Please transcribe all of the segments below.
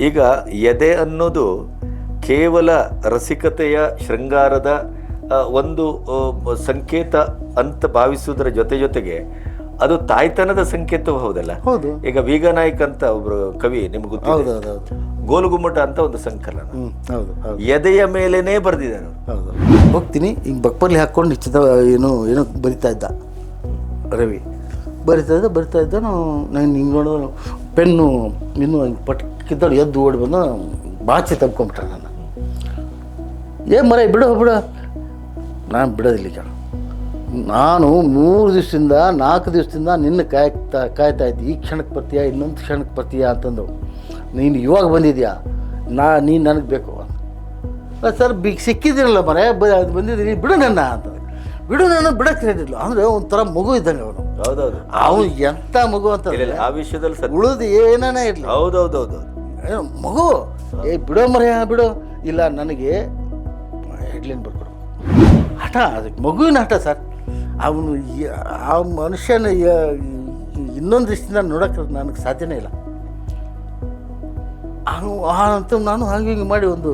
ಈಗ ಎದೆ ಅನ್ನೋದು ಕೇವಲ ರಸಿಕತೆಯ ಶೃಂಗಾರದ ಒಂದು ಸಂಕೇತ ಅಂತ ಭಾವಿಸುವುದರ ಜೊತೆ ಜೊತೆಗೆ ಅದು ತಾಯ್ತನದ ಸಂಕೇತವೂ ಹೌದಲ್ಲ? ಹೌದು. ಈಗ ವೀಗನಾಯ್ಕ್ ಅಂತ ಒಬ್ರು ಕವಿ ನಿಮ್ಗೆ ಗೋಲುಗುಮ್ಮಟ ಅಂತ ಒಂದು ಸಂಕಲನ. ಹೌದು ಎದೆಯ ಮೇಲೇನೆ ಬರೆದಿದ್ದಾರೆ ಹೌದು. ಹೋಗ್ತೀನಿ ಈಗ ಬಕ್ಪಲ್ಲಿ ಹಾಕೊಂಡು ಚಿತ ಏನು ಏನೋ ಬರಿತಾ ಇದ್ದ. ರವಿ. ಬರಿತಾ ಇದ್ದ ಬರಿತಾ ಇದ್ದ ನಾನು ಹಿಂಗೆ ನೋಡಿದ್ರು ಪೆನ್ನು ಇನ್ನು ಹಿಂಗೆ ಪಟ್ಕಿದ್ದವ್ರು ಎದ್ದು ಓಡಿ ಬಂದು ಬಾಚಿ ತಬ್ಕೊಂಬಿಟ್ಟ ನಾನು ಏ ಮರ ಬಿಡು ಬಿಡು. ನಾನು ಬಿಡೋದಿಲ್ಲ ಈಗ ನಾನು ಮೂರು ದಿವಸದಿಂದ ನಾಲ್ಕು ದಿವಸದಿಂದ ನಿನ್ನ ಕಾಯ್ತಾ ಕಾಯ್ತಾ ಇದ್ದೆ. ಈ ಕ್ಷಣಕ್ಕೆ ಬರ್ತೀಯಾ ಇನ್ನೊಂದು ಕ್ಷಣಕ್ಕೆ ಬರ್ತೀಯಾ ಅಂತಂದು ನೀನು ಇವಾಗ ಬಂದಿದ್ಯಾ? ನಾ ನೀನು ನನಗೆ ಬೇಕು ಅಂತ. ಸರ್ ಬಿಗ್ ಸಿಕ್ಕಿದ್ದೀರಲ್ಲ ಮರೆ ಬ ಅದು ಬಂದಿದ್ದೀನಿ ಬಿಡು ನನ್ನ ಅಂತ. ಬಿಡು ನನ್ನ ಬಿಡಕ್ಕೆ ಹೇಳಿದ್ಲು. ಅಂದರೆ ಒಂಥರ ಮಗು ಇದ್ದಂಗೆ ಅವನು. ಹೌದೌದು. ಅವನು ಎಂಥ ಮಗು ಅಂತ ಆ ವಿಷಯದಲ್ಲಿ ಉಳಿದು ಏನೇ ಇರಲಿ. ಹೌದೌದು ಏನೋ ಮಗು. ಏ, ಬಿಡೋ ಮರೆಯ ಬಿಡು. ಇಲ್ಲ, ನನಗೆ ಹೆಡ್ಲೈನ್ ಬರ್ಕೊಡು. ಹಠ, ಅದಕ್ಕೆ ಮಗುವಿನ ಹಠ ಸರ್. ಅವನು ಆ ಮನುಷ್ಯನ ಇನ್ನೊಂದು ದೃಷ್ಟಿಯಿಂದ ನೋಡೋಕ್ಕೆ ನನಗೆ ಸಾಧ್ಯನೇ ಇಲ್ಲ. ಅಂತ ನಾನು ಹಾಗೆ ಹಿಂಗೆ ಮಾಡಿ ಒಂದು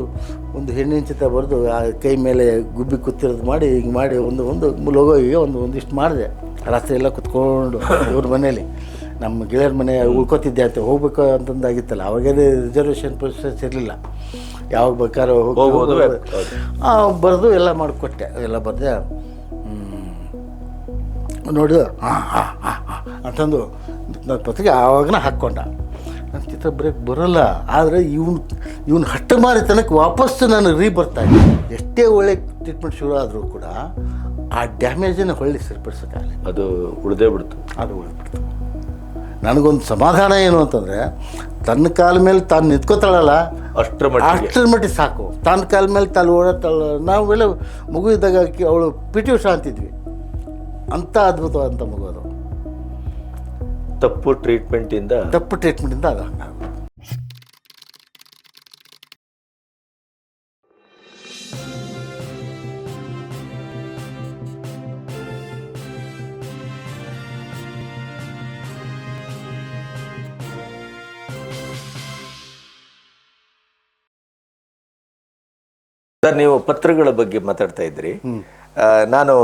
ಒಂದು ಹೆಣ್ಣಿನ ಚಿತ್ರ ಬರೆದು, ಆ ಕೈ ಮೇಲೆ ಗುಬ್ಬಿ ಕೂತಿರೋದು ಮಾಡಿ, ಹಿಂಗೆ ಮಾಡಿ ಒಂದು ಒಂದು ಲೋಗೋಗೆ ಒಂದು, ಒಂದಿಷ್ಟು ಮಾಡಿದೆ. ರಾತ್ರಿ ಎಲ್ಲ ಕುತ್ಕೊಂಡು, ಇವ್ರ ಮನೇಲಿ ನಮ್ಮ ಗೆಳೆಯರ ಮನೆ ಉಳ್ಕೊತಿದ್ದೆ ಅಂತ ಹೋಗ್ಬೇಕು ಅಂತಂದಾಗಿತ್ತಲ್ಲ ಅವಾಗೇನೆ ರಿಸರ್ವೇಷನ್ ಪ್ರೊಸೆಸ್ ಇರಲಿಲ್ಲ. ಯಾವಾಗ ಬೇಕಾದ್ರೆ ಹೋಗಿ ಹೋಗ್ಬೋದು. ಬರೆದು ಎಲ್ಲ ಮಾಡಿಕೊಟ್ಟೆ ಎಲ್ಲ ಬರೆದೆ ನೋಡಿದ ಹಾಂ ಹಾಂ ಹಾಂ ಹಾಂ ಅಂತಂದು ನನ್ನ ಪತ್ರಿಕೆ ಆವಾಗನ ಹಾಕ್ಕೊಂಡ. ನನ್ನ ಚಿತ್ರ ಬರೆಯೋಕ್ಕೆ ಬರೋಲ್ಲ ಆದರೆ ಇವನು ಇವನು ಹಟ್ಟ ತನಕ ವಾಪಸ್ಸು ನಾನು ರೀ ಬರ್ತಾ ಇದ್ದೆ. ಎಷ್ಟೇ ಒಳ್ಳೆ ಟ್ರೀಟ್ಮೆಂಟ್ ಶುರು ಆದರೂ ಕೂಡ ಆ ಡ್ಯಾಮೇಜನ್ನು ಹೊಳ್ಳಿ ಸರಿಪಡಿಸೋಕ್ಕಾಗಲಿ ಅದು ಉಳಿದೇ ಬಿಡ್ತು. ಅದು ಉಳಿದ್ಬಿಡ್ತು. ನನಗೊಂದು ಸಮಾಧಾನ ಏನು ಅಂತಂದರೆ ತನ್ನ ಕಾಲ ಮೇಲೆ ತಾನು ನಿಂತ್ಕೋತಾಳಲ್ಲ ಅಷ್ಟರ ಅಷ್ಟರ ಮಟ್ಟಿಗೆ ಸಾಕು. ತನ್ನ ಕಾಲ ಮೇಲೆ ತಾನು ಓಡಾಡ್ತಾಳ ನಾವೆಲ್ಲ ಮಗು ಇದ್ದಾಗ ಅವಳು ಪಿ ಟಿ ಉಷಾ ಅಂತಿದ್ವಿ. ಅಂಥ ಅದ್ಭುತವಾದಂಥ ಮಗು ಅದು. ತಪ್ಪು ಟ್ರೀಟ್ಮೆಂಟಿಂದ ತಪ್ಪು ಟ್ರೀಟ್ಮೆಂಟಿಂದ ಅದು. ಹಂಗಾಗ ಸರ್ ನೀವು ಪತ್ರಗಳ ಬಗ್ಗೆ ಮಾತಾಡ್ತಾ ಇದ್ರಿ ನಾನು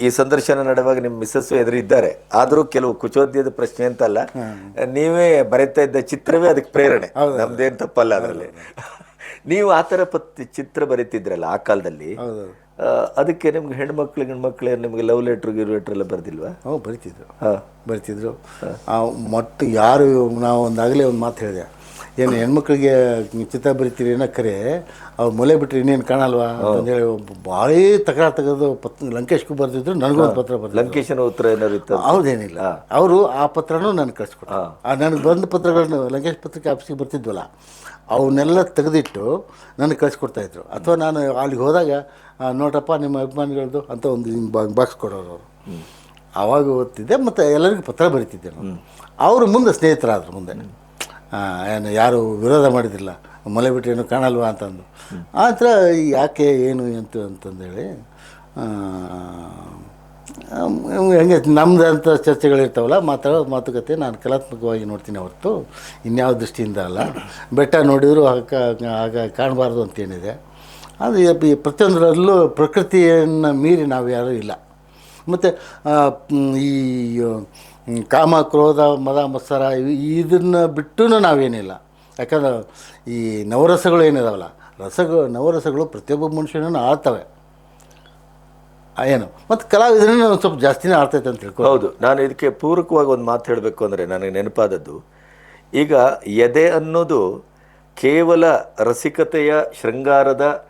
ಈ ಸಂದರ್ಶನ ನಡೆವಾಗ ನಿಮ್ಮ ಮಿಸ್ಸಸ್ ಎದುರು ಇದ್ದಾರೆ ಆದರೂ ಕೆಲವು ಕುಚೋದ್ಯದ ಪ್ರಶ್ನೆ ಅಂತಲ್ಲ ನೀವೇ ಬರೀತಾ ಇದ್ದ ಚಿತ್ರವೇ ಅದಕ್ಕೆ ಪ್ರೇರಣೆ. ನಮ್ದೇನು ತಪ್ಪಲ್ಲ ಅದರಲ್ಲಿ. ನೀವು ಆ ಥರ ಪತ್ ಚಿತ್ರ ಬರೀತಿದ್ರಲ್ಲ ಆ ಕಾಲದಲ್ಲಿ. ಅದಕ್ಕೆ ನಿಮ್ಗೆ ಹೆಣ್ಮಕ್ಳು ಗಂಡ್ಮಕ್ಳು ನಿಮಗೆ ಲವ್ ಲೆಟ್ರ್ ಗಿವ್ ಲೆಟ್ರ್ ಎಲ್ಲ ಬರ್ದಿಲ್ವಾ? ಹ್ಞೂ ಬರಿತಿದ್ರು. ಹಾ. ಬರಿತಿದ್ರು. ಮತ್ತು ಯಾರು ನಾವು ಒಂದಾಗಲೇ ಒಂದು ಮಾತು ಹೇಳಿದೆ. ಏನು ಹೆಣ್ಮಕ್ಳಿಗೆ ಚಿತ್ರ ಬರಿತೀರಿ ಏನೋ ಕರೆ ಅವ್ರು ಮೊಲೆ ಬಿಟ್ಟರೆ ಇನ್ನೇನು ಕಾಣಲ್ವಾ ಅಂತಂದೇಳಿ ಭಾಳ ತಕರಾರು ತೆಗೆದು ಪತ್ ಲಂಕೇಶ್ಗೂ ಬರ್ತಿದ್ರು ನನಗೂ ಒಂದು ಪತ್ರ ಬರ್ತದೆ ಲಂಕೇಶನ ಉತ್ತರ ಏನಾದ್ರು ಇತ್ತು ಹೌದೇನಿಲ್ಲ. ಅವರು ಆ ಪತ್ರನೂ ನನಗೆ ಕಳಿಸ್ಕೊಟ್ಟ ಆ ನನಗೆ ಬಂದ ಪತ್ರಗಳನ್ನು ಲಂಕೇಶ್ ಪತ್ರಿಕೆ ಆಫೀಸಿಗೆ ಬರ್ತಿದ್ವಲ್ಲ ಅವನ್ನೆಲ್ಲ ತೆಗೆದಿಟ್ಟು ನನಗೆ ಕಳಿಸ್ಕೊಡ್ತಾಯಿದ್ರು ಅಥವಾ ನಾನು ಅಲ್ಲಿಗೆ ಹೋದಾಗ ನೋಡಪ್ಪ ನೋಡ್ರಪ್ಪ ನಿಮ್ಮ ಅಭಿಮಾನಿಗಳದ್ದು ಅಂತ ಒಂದು ಹಿಂಗೆ ಬಾಕ್ಸ್ ಕೊಡೋರು ಅವರು. ಆವಾಗ ಓದ್ತಿದ್ದೆ ಮತ್ತು ಎಲ್ಲರಿಗೂ ಪತ್ರ ಬರಿತಿದ್ದೆ ನಾನು. ಅವರು ಮುಂದೆ ಸ್ನೇಹಿತರಾದರು ಮುಂದೆ. ಏನು ಯಾರು ವಿರೋಧ ಮಾಡಿದ್ದಿಲ್ಲ. ಮಲೆ ಬಿಟ್ಟರೆ ಏನು ಕಾಣಲ್ವಾ ಅಂತಂದು. ಆ ಥರ ಯಾಕೆ ಏನು ಅಂತ ಅಂತಂದೇಳಿ ಹೆಂಗೆ ನಮ್ದು ಅಂತ ಚರ್ಚೆಗಳಿರ್ತಾವಲ್ಲ ಮಾತಾಡೋ ಮಾತುಕತೆ ನಾನು ಕಲಾತ್ಮಕವಾಗಿ ನೋಡ್ತೀನಿ ಹೊರತು, ಇನ್ಯಾವ ದೃಷ್ಟಿಯಿಂದ ಅಲ್ಲ. ಬೆಟ್ಟ ನೋಡಿದರೂ ಆಗ ಆಗ ಕಾಣಬಾರ್ದು ಅಂತೇನಿದೆ. ಅದು ಪ್ರತಿಯೊಂದರಲ್ಲೂ ಪ್ರಕೃತಿಯನ್ನು ಮೀರಿ ನಾವು ಯಾರೂ ಇಲ್ಲ. ಮತ್ತು ಈ ಕಾಮ ಕ್ರೋಧ ಮದ ಮತ್ಸರ ಇದನ್ನು ಬಿಟ್ಟು ನಾವೇನಿಲ್ಲ. ಯಾಕಂದ್ರೆ ಈ ನವರಸಗಳು ಏನಿದಾವಲ್ಲ ರಸಗಳು ನವರಸಗಳು ಪ್ರತಿಯೊಬ್ಬ ಮನುಷ್ಯನೂ ಆಳ್ತವೆ. ಆ, ಏನು? ಮತ್ತು ಕಲಾವಿದನ ಒಂದು ಸ್ವಲ್ಪ ಜಾಸ್ತಿನೇ ಆಡ್ತೈತೆ ಅಂತ ತಿಳ್ಕೊ ಹೌದು. ನಾನು ಇದಕ್ಕೆ ಪೂರಕವಾಗಿ ಒಂದು ಮಾತು ಹೇಳಬೇಕು ಅಂದರೆ ನನಗೆ ನೆನಪಾದದ್ದು. ಈಗ ಎದೆ ಅನ್ನೋದು ಕೇವಲ ರಸಿಕತೆಯ ಶೃಂಗಾರದ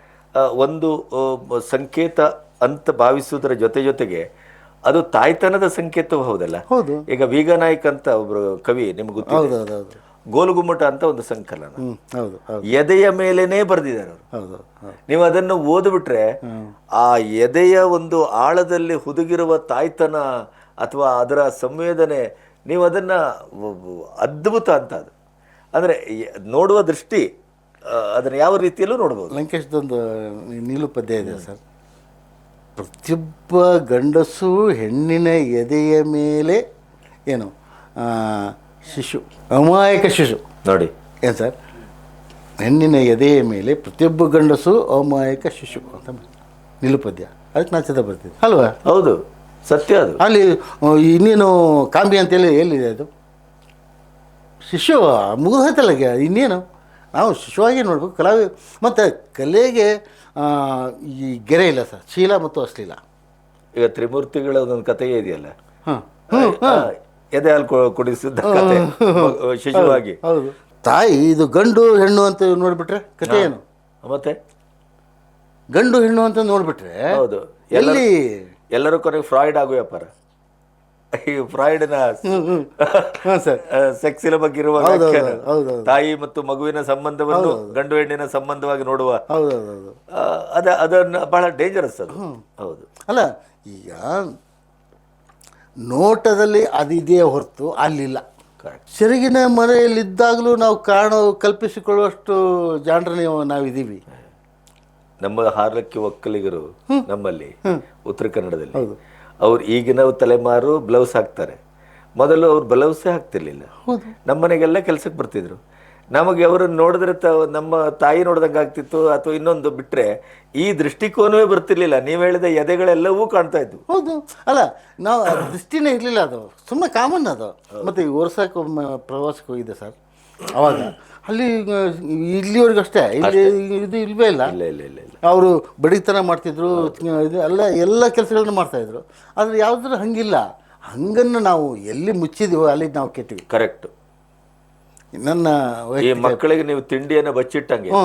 ಒಂದು ಸಂಕೇತ ಅಂತ ಭಾವಿಸುವುದರ ಜೊತೆ ಜೊತೆಗೆ ಅದು ತಾಯ್ತನದ ಸಂಕೇತವೂ ಹೌದಲ್ಲ? ಹೌದು. ಈಗ ವೀಗನಾಯ್ಕ್ ಅಂತ ಒಬ್ರು ಕವಿ ನಿಮ್ಗೆ ಗೊತ್ತಿದೆ. ಹೌದು ಹೌದು ಹೌದು. ಗೋಲುಗುಮ್ಮಟ ಅಂತ ಒಂದು ಸಂಕಲನ. ಹೌದು ಹೌದು. ಎದೆಯ ಮೇಲೇನೆ ಬರೆದಿದ್ದಾರೆ ಅವರು. ಹೌದು ಹೌದು. ನೀವು ಅದನ್ನು ಓದ್ಬಿಟ್ರೆ ಆ ಎದೆಯ ಒಂದು ಆಳದಲ್ಲಿ ಹುದುಗಿರುವ ತಾಯ್ತನ ಅಥವಾ ಅದರ ಸಂವೇದನೆ ನೀವು ಅದನ್ನ ಅದ್ಭುತ ಅಂತ ಅದು. ಅಂದ್ರೆ ಎ- ನೋಡುವ ದೃಷ್ಟಿ ಆ, ಅದನ್ನ ಯಾವ ರೀತಿಯಲ್ಲೂ ನೋಡ್ಬೋದು. ಲಂಕೇಶ್ದೊಂದು ನೀಲು ಪದ್ಯ ಇದೆ ಸರ್. ಪ್ರತಿಯೊಬ್ಬ ಗಂಡಸು ಹೆಣ್ಣಿನ ಎದೆಯ ಮೇಲೆ ಏನು ಶಿಶು ಅಮಾಯಕ ಶಿಶು. ನೋಡಿ. ಏನು ಸರ್? ಹೆಣ್ಣಿನ ಎದೆಯ ಮೇಲೆ ಪ್ರತಿಯೊಬ್ಬ ಗಂಡಸು ಅಮಾಯಕ ಶಿಶು ಅಂತ ನಿಲುಪದ್ಯ. ಅದಕ್ಕೆ ನಾಚದ ಬರ್ತಿದ್ದೆ. ಅಲ್ವಾ? ಹೌದು. ಸತ್ಯ ಅದು. ಅಲ್ಲಿ ಇನ್ನೇನು ಕಾಂಬಿ ಅಂತೇಳಿ ಎಲ್ಲಿದೆ ಅದು? ಶಿಶು ಮುಗಿದೋಯ್ತಲ್ಲ ಗ- ಇನ್ನೇನು? ನಾವು ಶಿಶುವಾಗಿ ನೋಡಬೇಕು. ಕಲಾವಿ ಮತ್ತು ಕಲೆಗೆ ಆ, ಈ ಗೆರೆ ಇಲ್ಲ ಸರ್. ಶೀಲ ಮತ್ತು ಅಶ್ಲೀಲ. ಈಗ ತ್ರಿಮೂರ್ತಿಗಳ ಒಂದೊಂದು ಕಥೆ ಇದೆಯಲ್ಲ? ಎದೆ ಹಾಲು ಕುಡಿಸಿದ್ದ ಕಥೆ. ಶಿಶುವಾಗಿ. ಹೌದು ತಾಯಿ ಇದು ಗಂಡು ಹೆಣ್ಣು ಅಂತ ನೋಡಿಬಿಟ್ರೆ ಕತೆ ಏನು? ಮತ್ತೆ? ಗಂಡು ಹೆಣ್ಣು ಅಂತ ನೋಡಿಬಿಟ್ರೆ ಹೌದು. ಎಲ್ಲಿ? ಎಲ್ಲರೂ ಕೊನೆಗೆ ಫ್ರಾಯ್ಡ್ ಆಗೋ ವ್ಯಾಪಾರ. ಈ ಫ್ರಾಯ್ಡ್ನ ಸೆಕ್ಸಿನ ಬಗ್ಗೆ ಇರುವ. ತಾಯಿ ಮತ್ತು ಮಗುವಿನ ಸಂಬಂಧವನ್ನು ಗಂಡು ಹೆಣ್ಣಿನ ಸಂಬಂಧವಾಗಿ ನೋಡುವ. ಅದ ಅದನ್ನ ಬಹಳ ಡೇಂಜರಸ್ ಅದು. ಹೌದು. ಅಲ್ಲ ಈಗ ನೋಟದಲ್ಲಿ ಅದಿದೆಯೇ ಹೊರತು ಅಲ್ಲಿಲ್ಲ. ಸೆರಗಿನ ಮನೆಯಲ್ಲಿದ್ದಾಗಲೂ ನಾವು ಕಾಣ ಕಲ್ಪಿಸಿಕೊಳ್ಳುವಷ್ಟು ಜಾಣರು ನೀವು ನಾವಿದ್ದೀವಿ. ನಮ್ಮ ಹಾರ್ಲಕ್ಕಿ ಒಕ್ಕಲಿಗರು ನಮ್ಮಲ್ಲಿ ಉತ್ತರ ಕನ್ನಡದಲ್ಲಿ ಅವ್ರು ಈಗಿನ ತಲೆಮಾರು ಬ್ಲೌಸ್ ಹಾಕ್ತಾರೆ. ಮೊದಲು ಅವ್ರು ಬ್ಲೌಸೇ ಹಾಕ್ತಿರ್ಲಿಲ್ಲ. ನಮ್ಮನೆಗೆಲ್ಲ ಕೆಲ್ಸಕ್ಕೆ ಬರ್ತಿದ್ರು. ನಮಗೆ ಅವರನ್ನು ನೋಡಿದ್ರೆ ತ ನಮ್ಮ ತಾಯಿ ನೋಡ್ದಂಗೆ ಆಗ್ತಿತ್ತು ಅಥವಾ ಇನ್ನೊಂದು ಬಿಟ್ಟರೆ ಈ ದೃಷ್ಟಿಕೋನವೇ ಬರ್ತಿರ್ಲಿಲ್ಲ. ನೀವು ಹೇಳಿದ ಎದೆಗಳೆಲ್ಲವೂ ಕಾಣ್ತಾ ಇದ್ವು. ಹೌದು. ಅಲ್ಲ ನಾವು ಆ ದೃಷ್ಟಿನೇ ಇರಲಿಲ್ಲ ಅದು. ಸುಮ್ಮನೆ ಕಾಮನ್ ಅದು. ಮತ್ತು ಈ ವರ್ಷಕ್ಕೆ ಪ್ರವಾಸಕ್ಕೆ ಹೋಗಿದ್ದೆ ಸರ್. ಅವಾಗ. ಅಲ್ಲಿ ಇಲ್ಲಿವರೆಗೂ ಅಷ್ಟೇ ಇಲ್ಲಿ ಇದು ಇಲ್ವೇ ಇಲ್ಲ. ಇಲ್ಲ ಇಲ್ಲ ಇಲ್ಲ ಇಲ್ಲ. ಅವರು ಬಡಿತನ ಮಾಡ್ತಿದ್ರು ಇದು ಎಲ್ಲ ಎಲ್ಲ ಕೆಲಸಗಳನ್ನ ಮಾಡ್ತಾಯಿದ್ರು. ಆದರೆ ಯಾವುದ್ರ ಹಂಗಿಲ್ಲ. ಹಂಗನ್ನು ನಾವು ಎಲ್ಲಿ ಮುಚ್ಚಿದೀವೋ ಅಲ್ಲಿ ನಾವು ಕೆಟ್ಟಿವಿ. ಕರೆಕ್ಟ್. ನನ್ನ ಈ ಮಕ್ಕಳಿಗೆ ನೀವು ತಿಂಡಿಯನ್ನು ಬಚ್ಚಿಟ್ಟಂಗೆ. ಹ್ಞೂ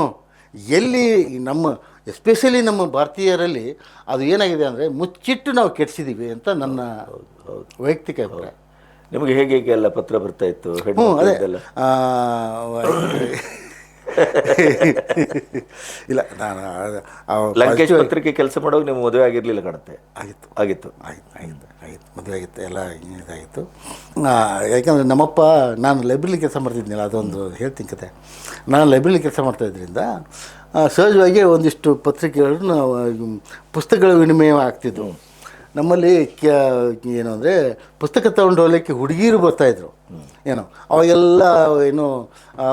ಎಲ್ಲಿ ನಮ್ಮ ಎಸ್ಪೆಷಲಿ ನಮ್ಮ ಭಾರತೀಯರಲ್ಲಿ ಅದು ಏನಾಗಿದೆ ಅಂದರೆ ಮುಚ್ಚಿಟ್ಟು ನಾವು ಕೆಡಿಸಿದ್ದೀವಿ ಅಂತ ನನ್ನ ವೈಯಕ್ತಿಕ ಅಭಿಪ್ರಾಯ. ನಿಮಗೆ ಹೇಗೆ ಹೇಗೆ ಎಲ್ಲ ಪತ್ರ ಬರ್ತಾ ಇತ್ತು? ಹ್ಞೂ ಅದೇ? ಇಲ್ಲ ನಾನು ಲಂಕೇಶ್ ಪತ್ರಿಕೆ ಕೆಲಸ ಮಾಡೋಕ್ಕೆ ನೀವು ಮದುವೆ ಆಗಿರಲಿಲ್ಲ ಕಾಣುತ್ತೆ. ಆಗಿತ್ತು. ಆಗಿತ್ತು. ಆಯ್ತು ಆಯ್ತು ಆಯ್ತು ಮದುವೆ ಆಗಿತ್ತು ಎಲ್ಲ ಇದಾಗಿತ್ತು. ಯಾಕಂದರೆ ನಮ್ಮಪ್ಪ ನಾನು ಲೈಬ್ರರಿ ಕೆಲಸ ಮಾಡ್ತಿದ್ನಲ್ಲ ಅದೊಂದು ಹೇಳ್ತೀನಿ ಕತೆ. ನಾನು ಲೈಬ್ರರಿ ಕೆಲಸ ಮಾಡ್ತಾ ಮಾಡ್ತಾಯಿದ್ರಿಂದ ಸಹಜವಾಗಿ ಒಂದಿಷ್ಟು ಪತ್ರಿಕೆಗಳನ್ನು ನಾವು ಪುಸ್ತಕಗಳ ವಿನಿಮಯ ಆಗ್ತಿದ್ವು. ನಮ್ಮಲ್ಲಿ ಕ ಏನು ಅಂದರೆ ಪುಸ್ತಕ ತಗೊಂಡು ಹೋಗ್ಲಿಕ್ಕೆ ಹುಡುಗಿರು ಬರ್ತಾಯಿದ್ರು ಏನೋ ಅವಾಗೆಲ್ಲ ಏನು ಆ,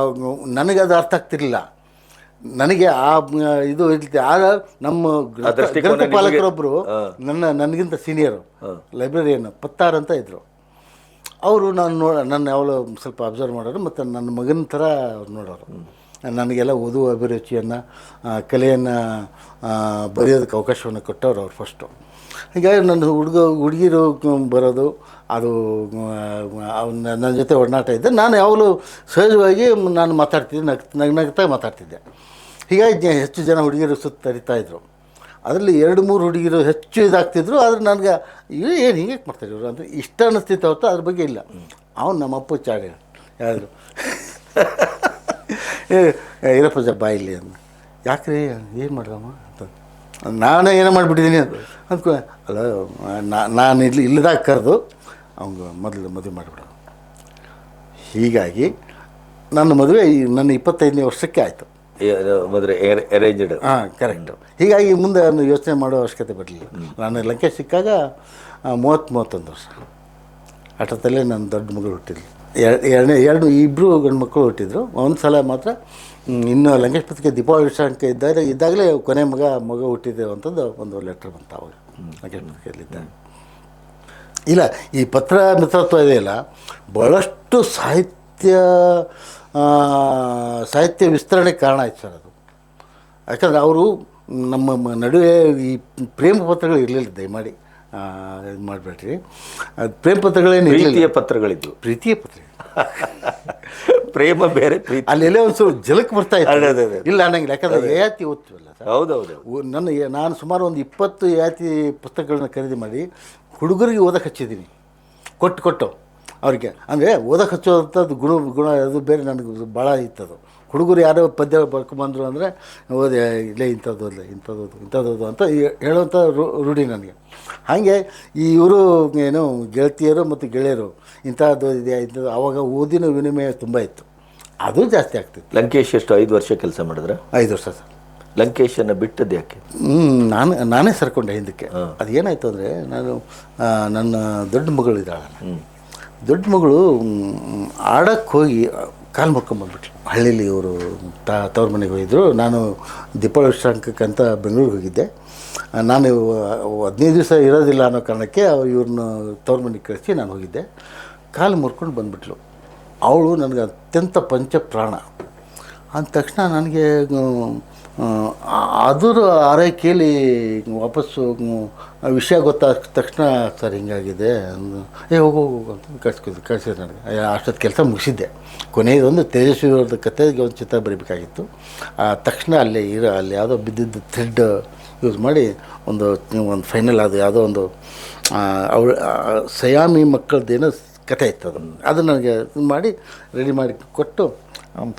ನನಗೆ ಅದು ಅರ್ಥ ಆಗ್ತಿರ್ಲಿಲ್ಲ. ನನಗೆ ಆ ಇದು ಆಗ ನಮ್ಮ ಗ್ರಂಥಪಾಲಕರೊಬ್ಬರು ನನ್ನ ನನಗಿಂತ ಸೀನಿಯರು ಲೈಬ್ರರಿಯನ್ನು ಪತ್ತಾರ್ ಅಂತ ಇದ್ದರು ಅವರು ನಾನು ನೋ ನನ್ನ ಅವಳು ಸ್ವಲ್ಪ ಅಬ್ಸರ್ವ್ ಮಾಡೋರು ಮತ್ತು ನನ್ನ ಮಗನ ಥರ ಅವ್ರು ನೋಡೋರು. ನನಗೆಲ್ಲ ಓದುವ ಅಭಿರುಚಿಯನ್ನು ಕಲೆಯನ್ನು ಬರೆಯೋದಕ್ಕೆ ಅವಕಾಶವನ್ನು ಕೊಟ್ಟವ್ರು ಅವ್ರು ಫಸ್ಟು ಹೀಗಾಗಿ ನನ್ನ ಹುಡುಗ, ಹುಡುಗಿರು ಬರೋದು, ಅದು ನನ್ನ ಜೊತೆ ಒಡನಾಟ ಇದ್ದೆ. ನಾನು ಯಾವಾಗಲೂ ಸಹಜವಾಗಿ ನಾನು ಮಾತಾಡ್ತಿದ್ದೆ, ನಗ್ ನಗ್, ನಗ್ತಾ ಮಾತಾಡ್ತಿದ್ದೆ. ಹೀಗಾಗಿ ಹೆಚ್ಚು ಜನ ಹುಡುಗಿಯರು ಸುತ್ತ ಇದ್ರು. ಅದರಲ್ಲಿ ಎರಡು, ಮೂರು ಹುಡುಗಿರು ಹೆಚ್ಚು ಇದಾಗ್ತಿದ್ರು, ಆದರೆ ನನಗೆ, ಇವ್ರು ಏನು ಹೀಗೆ ಮಾಡ್ತಾರೆ ಇವರು ಅಂದರೆ ಇಷ್ಟ ಅನ್ನಿಸ್ತಿತ್ತು ಹೊರತು ಅದ್ರ ಬಗ್ಗೆ ಇಲ್ಲ. ಅವನು ನಮ್ಮ ಅಪ್ಪ ಚಾಡಿ ಯಾರು ಏ ಇರಪ್ಪ ಜ ಬಾ ಇಲ್ಲಿ ಅಂದ ಯಾಕ್ರಿ, ಏನು ಮಾಡ್ದಮ್ಮ? ನಾನೇ ಏನೋ ಮಾಡಿಬಿಟ್ಟಿದ್ದೀನಿ ಅಂದ್ಕೊ ಅಲ್ಲ ನಾ- ನಾನು ಇಲ್ಲಿ ಇಲ್ಲದಾಗ ಕರೆದು ಅವಂಗ ಮೊದಲು ಮದುವೆ ಮಾಡಿಬಿಡೋ ಹೀಗಾಗಿ ನನ್ನ ಮದುವೆ ಈ ನನ್ನ ಇಪ್ಪತ್ತೈದನೇ ವರ್ಷಕ್ಕೆ ಆಯಿತು. ಮದುವೆ ಅರೇಂಜ್ಡ್ ಹಾಂ ಕರೆಕ್ಟು ಹೀಗಾಗಿ ಮುಂದೆ ನಾನು ಯೋಚನೆ ಮಾಡೋ ಅವಶ್ಯಕತೆ ಬರಲಿಲ್ಲ ನಾನು ಲಂಕೇಶ್ ಸಿಕ್ಕಾಗ ಮೂವತ್ತು ಮೂವತ್ತೊಂದು ವರ್ಷ. ಹಠದಲ್ಲೇ ನನ್ನ ದೊಡ್ಡ ಮಗಳು ಹುಟ್ಟಿದ್ಲು. ಎರಡು ಎರಡನೇ ಎರಡು ಇಬ್ಬರು ಗಂಡು ಮಕ್ಕಳು ಹುಟ್ಟಿದ್ರು. ಒಂದು ಸಲ ಮಾತ್ರ ಇನ್ನು ಲಂಕೇಶ್ ಪತ್ರಿಕೆ ದೀಪಾವಳಿ ಶಾಂಕ ಇದ್ದಾಗ ಇದ್ದಾಗಲೇ ಕೊನೆ ಮಗ ಮಗ ಹುಟ್ಟಿದೆ ಅಂತಂದು ಒಂದು ಲೆಟ್ರ್ ಬಂತು ಅವಾಗ. ಲಂಕೇಶ್ ಪತ್ರಿಕೆಯಲ್ಲಿದ್ದ ಇಲ್ಲ ಈ ಪತ್ರ ಮಿತ್ರತ್ವ ಇದೆಯಲ್ಲ ಭಾಳಷ್ಟು ಸಾಹಿತ್ಯ ಸಾಹಿತ್ಯ ವಿಸ್ತರಣೆಗೆ ಕಾರಣ ಆಯ್ತು ಸರ್ ಅದು. ಯಾಕಂದರೆ ಅವರು ನಮ್ಮ ನಡುವೆ ಈ ಪ್ರೇಮ ಪತ್ರಗಳು ಇರಲಿಲ್ಲ ದಯಮಾಡಿ. ಇದು ಮಾಡಬೇಡ್ರಿ. ಅದು ಪ್ರೇಮ ಪತ್ರಗಳೇನು ಪ್ರೀತಿಯ ಪತ್ರಗಳಿದ್ವು. ಪ್ರೀತಿಯ ಪತ್ರ. ಪ್ರೇಮ ಬೇರೆ ಪ್ರೀತಿ. ಅಲ್ಲೆಲ್ಲೇ ಒಂದು ಸ್ವಲ್ಪ ಜಲಕ್ ಬರ್ತಾ ಇತ್ತು. ಇಲ್ಲ ಅನ್ನಂಗಿಲ್ಲ ಯಾಕಂದ್ರೆ ಯಾತಿ ಓದ್ತೀವಲ್ಲ ಹೌದೌದು. ನನ್ನ ನಾನು ಸುಮಾರು ಒಂದು ಇಪ್ಪತ್ತು ಯಾತಿ ಪುಸ್ತಕಗಳನ್ನ ಖರೀದಿ ಮಾಡಿ ಹುಡುಗರಿಗೆ ಓದಕ್ಕೆ ಹಚ್ಚಿದ್ದೀನಿ. ಕೊಟ್ಟು ಕೊಟ್ಟು ಅವ್ರಿಗೆ. ಅಂದರೆ ಓದಕ್ಕೆ ಹಚ್ಚೋದಂಥದ್ದು ಗುಣ ಗುಣ ಅದು ಬೇರೆ ನನಗೆ ಭಾಳ ಇತ್ತದು. ಹುಡುಗರು ಯಾರೋ ಪದ್ಯ ಬರ್ಕೊಂಬಂದ್ರು ಅಂದರೆ ಓದಿ ಇಲ್ಲೇ ಇಂಥದ್ದು ಅಲ್ಲೇ ಇಂಥದ್ದು ಇಂಥದ್ದು ಅಂತ ಹೇಳುವಂಥ ರು ರೂಢಿ ನನಗೆ. ಹಾಗೆ ಈ ಇವರು ಏನು ಗೆಳತಿಯರು ಮತ್ತು ಗೆಳೆಯರು ಇಂಥದ್ದು ಇದೆ ಇಂಥದ್ದು ಆವಾಗ ಓದಿನ ವಿನಿಮಯ ತುಂಬ ಇತ್ತು. ಅದು ಜಾಸ್ತಿ ಆಗ್ತಿತ್ತು. ಲಂಕೇಶ್ ಎಷ್ಟು ಐದು ವರ್ಷ ಕೆಲಸ ಮಾಡಿದ್ರೆ? ಐದು ವರ್ಷ ಸರ್. ಲಂಕೇಶನ್ನು ಬಿಟ್ಟದ್ದು ಯಾಕೆ? ನಾನು ನಾನೇ ಸರ್ಕೊಂಡೆ ಹಿಂದಕ್ಕೆ. ಅದು ಏನಾಯ್ತು ಅಂದರೆ ನಾನು ನನ್ನ ದೊಡ್ಡ ಮಗಳು ಇದ್ದಾಳೆ ದೊಡ್ಡ ಮಗಳು ಆಡಕ್ಕೆ ಹೋಗಿ ಕಾಲು ಮುರ್ಕೊಂಬಂದ್ಬಿಟ್ರು ಹಳ್ಳೀಲಿ ಇವರು ತ ತವ್ರ ಮನೆಗೆ ಹೋಗಿದ್ರು. ನಾನು ದೀಪಾವಳಿ ವಿಶ್ರಾಂಕಕ್ಕೆ ಅಂತ ಬೆಂಗಳೂರಿಗೆ ಹೋಗಿದ್ದೆ. ನಾನು ಹದಿನೈದು ದಿವಸ ಇರೋದಿಲ್ಲ ಅನ್ನೋ ಕಾರಣಕ್ಕೆ ಇವ್ರನ್ನ ತವ್ರ ಮನೆಗೆ ಕಳಿಸಿ ನಾನು ಹೋಗಿದ್ದೆ. ಕಾಲು ಮುರ್ಕೊಂಡು ಬಂದುಬಿಟ್ಲು. ಅವಳು ನನಗೆ ಅತ್ಯಂತ ಪಂಚಪ್ರಾಣ ಅಂದ ತಕ್ಷಣ ನನಗೆ ಅದರ ಆರೈಕೆಯಲ್ಲಿ ವಾಪಸ್ಸು ವಿಷಯ ಗೊತ್ತಾದ ತಕ್ಷಣ, ಸರ್ ಹಿಂಗಾಗಿದೆ ಏ, ಹೋಗು ಹೋಗು ಅಂತ ಕಳ್ಸ್ಕೊದ್ರು ಕಳ್ಸಿದ್ರು ನನಗೆ. ಅಷ್ಟೊತ್ತು ಕೆಲಸ ಮುಗಿಸಿದ್ದೆ. ಕೊನೆಯದೊಂದು ತೇಜಸ್ವಿ ಅವ್ರದ್ದು ಕತೆಗೆ ಒಂದು ಚಿತ್ರ ಬರೀಬೇಕಾಗಿತ್ತು. ಆ, ತಕ್ಷಣ ಅಲ್ಲಿ ಇರೋ, ಅಲ್ಲಿ ಯಾವುದೋ ಬಿದ್ದಿದ್ದು ಥ್ರೆಡ್ ಯೂಸ್ ಮಾಡಿ ಒಂದು ಒಂದು ಫೈನಲ್ ಅದು ಯಾವುದೋ ಒಂದು ಅವಳು ಸಯಾಮಿ ಮಕ್ಕಳದ್ದೇನೋ ಕತೆ ಇತ್ತು ಅದನ್ನು. ಅದು ನನಗೆ ಇದು ಮಾಡಿ ರೆಡಿ ಮಾಡಿ ಕೊಟ್ಟು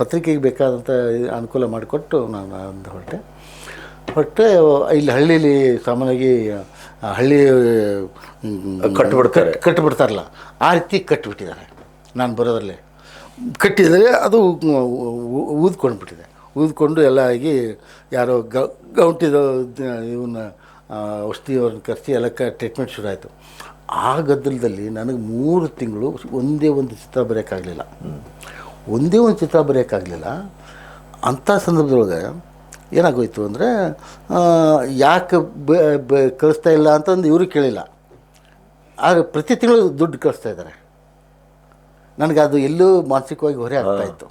ಪತ್ರಿಕೆಗೆ ಬೇಕಾದಂಥ ಅನುಕೂಲ ಮಾಡಿಕೊಟ್ಟು ನಾನು ಅಂದು ಹೊರಟೆ. ಹೊರಟೆ ಇಲ್ಲಿ ಹಳ್ಳೀಲಿ ಸಾಮಾನ್ಯವಾಗಿ ಹಳ್ಳಿ ಕಟ್ಟಿಬಿಡ್ತಾರೆ ಕಟ್ಬಿಡ್ತಾರೆ. ಕಟ್ಬಿಡ್ತಾರಲ್ಲ ಆ ರೀತಿ ಕಟ್ಟಿಬಿಟ್ಟಿದ್ದಾರೆ ನಾನು ಬರೋದ್ರಲ್ಲಿ. ಕಟ್ಟಿದರೆ ಅದು ಊದ್ಕೊಂಡು ಬಿಟ್ಟಿದೆ ಊದ್ಕೊಂಡು ಎಲ್ಲ ಆಗಿ ಯಾರೋ ಗ ಗೌಂಟಿದ ಇವನ್ನ ಔಷಧಿಯವ್ರನ್ನ ಕರೆಸಿ ಎಲ್ಲ ಕ ಟ್ರೀಟ್ಮೆಂಟ್ ಶುರು ಆಯಿತು ಆ ಗದ್ದಲದಲ್ಲಿ ನನಗೆ ಮೂರು ತಿಂಗಳು ಒಂದೇ ಒಂದು ಚಿತ್ರ ಬರೆಯೋಕ್ಕಾಗಲಿಲ್ಲ. ಒಂದೇ ಒಂದು ಚಿತ್ರ ಬರೆಯೋಕ್ಕಾಗಲಿಲ್ಲ. ಅಂಥ ಸಂದರ್ಭದೊಳಗೆ ಏನಾಗೋಯ್ತು ಅಂದರೆ ಯಾಕೆ ಬ ಬ- ಕಳಿಸ್ತಾ ಇಲ್ಲ ಅಂತಂದು ಇವರು ಕೇಳಿಲ್ಲ. ಆದರೆ ಪ್ರತಿ ತಿಂಗಳು ದುಡ್ಡು ಕಳಿಸ್ತಾ ಇದ್ದಾರೆ. ನನಗೆ ಅದು ಎಲ್ಲೂ ಮಾನಸಿಕವಾಗಿ ಹೊರೆ ಆಗ್ತಾ ಇತ್ತು.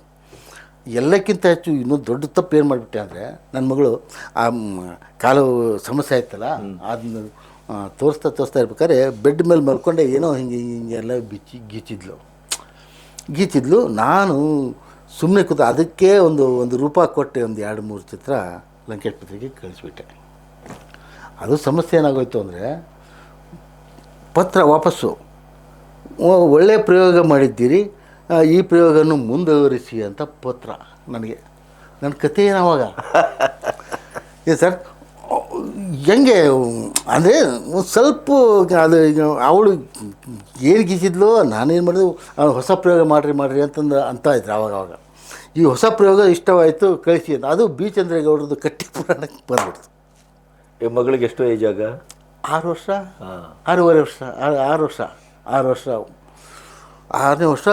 ಎಲ್ಲಕ್ಕಿಂತ ಹೆಚ್ಚು ಇನ್ನೊಂದು ದೊಡ್ಡ ತಪ್ಪು ಏನು ಮಾಡಿಬಿಟ್ಟೆ ಅಂದರೆ ನನ್ನ ಮಗಳು ಆ ಕಾಲು ಸಮಸ್ಯೆ ಆಯ್ತಲ್ಲ ಅದನ್ನ ತೋರಿಸ್ತಾ ತೋರಿಸ್ತಾ ಇರ್ಬೇಕಾದ್ರೆ ಬೆಡ್ ಮೇಲೆ ಮಲ್ಕೊಂಡೆ ಏನೋ ಹಿಂಗೆ ಹಿಂಗೆ ಎಲ್ಲ ಬಿಚ್ಚಿ ಗೀಚಿದ್ಲು. ಗೀಚಿದ್ಲು ನಾನು ಸುಮ್ಮನೆ ಕೂತ ಅದಕ್ಕೆ ಒಂದು ಒಂದು ರೂಪ ಕೊಟ್ಟೆ ಒಂದು ಎರಡು ಮೂರು ಚಿತ್ರ ಲಂಕೇಶ್ ಪತ್ರಿಕೆ ಕಳಿಸ್ಬಿಟ್ಟೆ. ಅದು ಸಮಸ್ಯೆ ಏನಾಗೋಯ್ತು ಅಂದರೆ ಪತ್ರ ವಾಪಸ್ಸು. ಒಳ್ಳೆಯ ಪ್ರಯೋಗ ಮಾಡಿದ್ದೀರಿ ಈ ಪ್ರಯೋಗವನ್ನು ಮುಂದುವರಿಸಿ ಅಂತ ಪತ್ರ ನನಗೆ. ನನ್ನ ಕತೆ ಏನಾವಾಗ ಏ ಸರ್ ಹೆಂಗೆ ಅಂದರೆ ಸ್ವಲ್ಪ ಅದು ಅವಳು ಏನು ಗೀಚಿದ್ಲು ನಾನೇನು ಅವ್ಳು ಹೊಸ ಪ್ರಯೋಗ ಮಾಡಿರಿ ಮಾಡಿರಿ ಅಂತಂದು ಅಂತ ಇದ್ರು ಆವಾಗ ಅವಾಗ ಈ ಹೊಸ ಪ್ರಯೋಗ ಇಷ್ಟವಾಯಿತು ಕಳಿಸಿ ಅಂತ. ಅದು ಬಿ ಚಂದ್ರೇಗೌಡರದ್ದು ಕಟ್ಟಿ ಪುರಾಣಕ್ಕೆ ಬಂದ್ಬಿಡ್ತು. ಈ ಮಗಳಿಗೆ ಎಷ್ಟು ಏಜ್ ಆಗ? ಆರು ವರ್ಷ? ಆರೂವರೆ ವರ್ಷ ಆರು ಆರು ವರ್ಷ ಆರು ವರ್ಷ. ಆರನೇ ವರ್ಷ